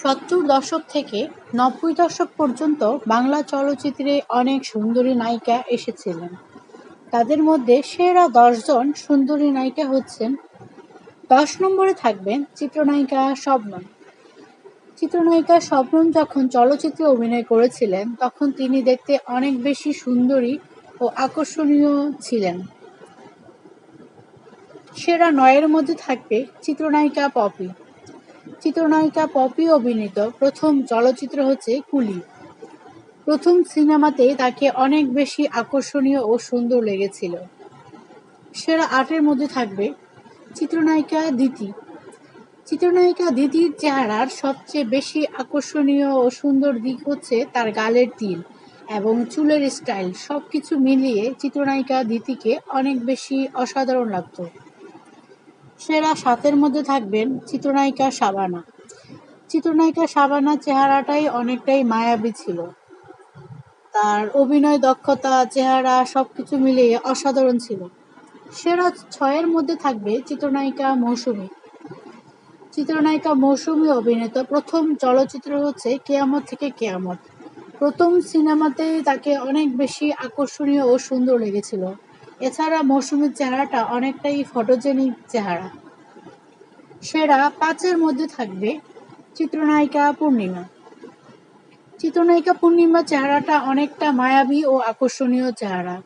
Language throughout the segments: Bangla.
সত্তর দশক থেকে নব্বই দশক পর্যন্ত বাংলা চলচ্চিত্রে অনেক সুন্দরী নায়িকা এসেছিলেন। তাদের মধ্যে সেরা দশজন সুন্দরী নায়িকা হচ্ছেন, দশ নম্বরে থাকবেন চিত্রনায়িকা শবনম চিত্রনায়িকা শবনম যখন চলচ্চিত্রে অভিনয় করেছিলেন, তখন তিনি দেখতে অনেক বেশি সুন্দরী ও আকর্ষণীয় ছিলেন। সেরা নয়ের মধ্যে থাকবে চিত্রনায়িকা পপি। চিত্রনায়িকা পপি অভিনীত প্রথম চলচ্চিত্র হচ্ছে কুলি। প্রথম সিনেমাতে তাকে অনেক বেশি আকর্ষণীয় ও সুন্দর লেগেছিল। সেরা আটের মধ্যে থাকবে চিত্রনায়িকা দিতি। চিত্রনায়িকা দিতির চেহারার সবচেয়ে বেশি আকর্ষণীয় ও সুন্দর দিক হচ্ছে তার গালের তিল এবং চুলের স্টাইল। সব কিছু মিলিয়ে চিত্রনায়িকা দিতিকে অনেক বেশি অসাধারণ লাগতো। সেরা সাতের মধ্যে থাকবেন চিত্রনায়িকা শাবানা। চিত্রনায়িকা শাবানার চেহারাটাই অনেকটাই মায়াবী ছিল। তার অভিনয় দক্ষতা, চেহারা সব কিছু মিলিয়ে অসাধারণ ছিল। সেরা ছয়ের মধ্যে থাকবে চিত্রনায়িকা মৌসুমী। চিত্রনায়িকা মৌসুমী অভিনীত প্রথম চলচ্চিত্র হচ্ছে কেয়ামত থেকে কেয়ামত। প্রথম সিনেমাতেই তাকে অনেক বেশি আকর্ষণীয় ও সুন্দর লেগেছিল। এছাড়া মৌসুমীর চেহারাটা অনেকটাই ফটোজেনিক চেহারা। সেরা পাঁচের মধ্যে থাকবে চিত্রনায়িকা পূর্ণিমা। চিত্রনায়িকা পূর্ণিমা চেহারাটা অনেকটা মায়াবী ও আকর্ষণীয় চেহারা।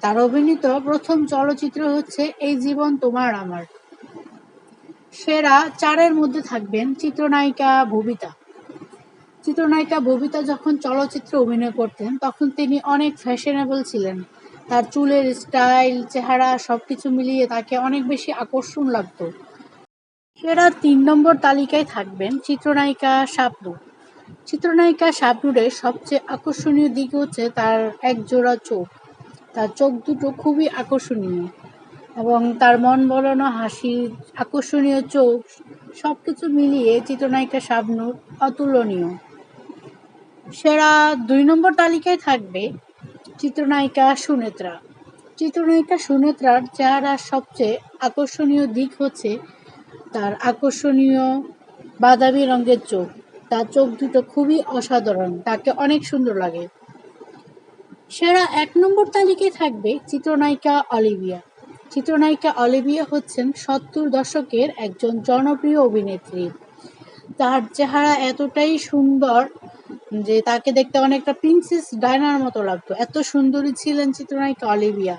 তার অভিনীত প্রথম চলচ্চিত্র হচ্ছে এই জীবন তোমার আমার। সেরা চারের মধ্যে থাকবেন চিত্রনায়িকা ববিতা। চিত্রনায়িকা ববিতা যখন চলচ্চিত্রে অভিনয় করতেন, তখন তিনি অনেক ফ্যাশনেবল ছিলেন। তার চুলের স্টাইল চেহারা, সবকিছু মিলিয়ে তাকে অনেক বেশি আকর্ষণ লাগতো। সেরা তিন নম্বর তালিকায় থাকবেন চিত্রনায়িকা শাবনূর। চিত্রনায়িকা শাবনূরের সবচেয়ে আকর্ষণীয় দিক হচ্ছে তার এক জোড়া চোখ। তার চোখ দুটো খুবই আকর্ষণীয় এবং তার মন বলানো হাসি, আকর্ষণীয় চোখ সব কিছু মিলিয়ে চিত্রনায়িকা শাবনূর অতুলনীয়। সেরা দুই নম্বর তালিকায় থাকবে চিত্রনায়িকা সুনেত্রা। চিত্রনায়িকা সুনেত্রার চেহারার সবচেয়ে আকর্ষণীয় দিক হচ্ছে তার আকর্ষণীয় বাদামি রঙের চোখ। তার চোখ দুটো খুবই অসাধারণ, তাকে অনেক সুন্দর লাগে। সেরা এক নম্বর তালিকায় থাকবে চিত্রনায়িকা অলিভিয়া। চিত্রনায়িকা অলিভিয়া হচ্ছেন সত্তর দশকের একজন জনপ্রিয় অভিনেত্রী। তার চেহারা এতটাই সুন্দর যে তাকে দেখতে অনেকটা প্রিন্সেস ডায়নার মতো লাগতো। এত সুন্দরী ছিলেন চিত্রনায়িকা অলিভিয়া।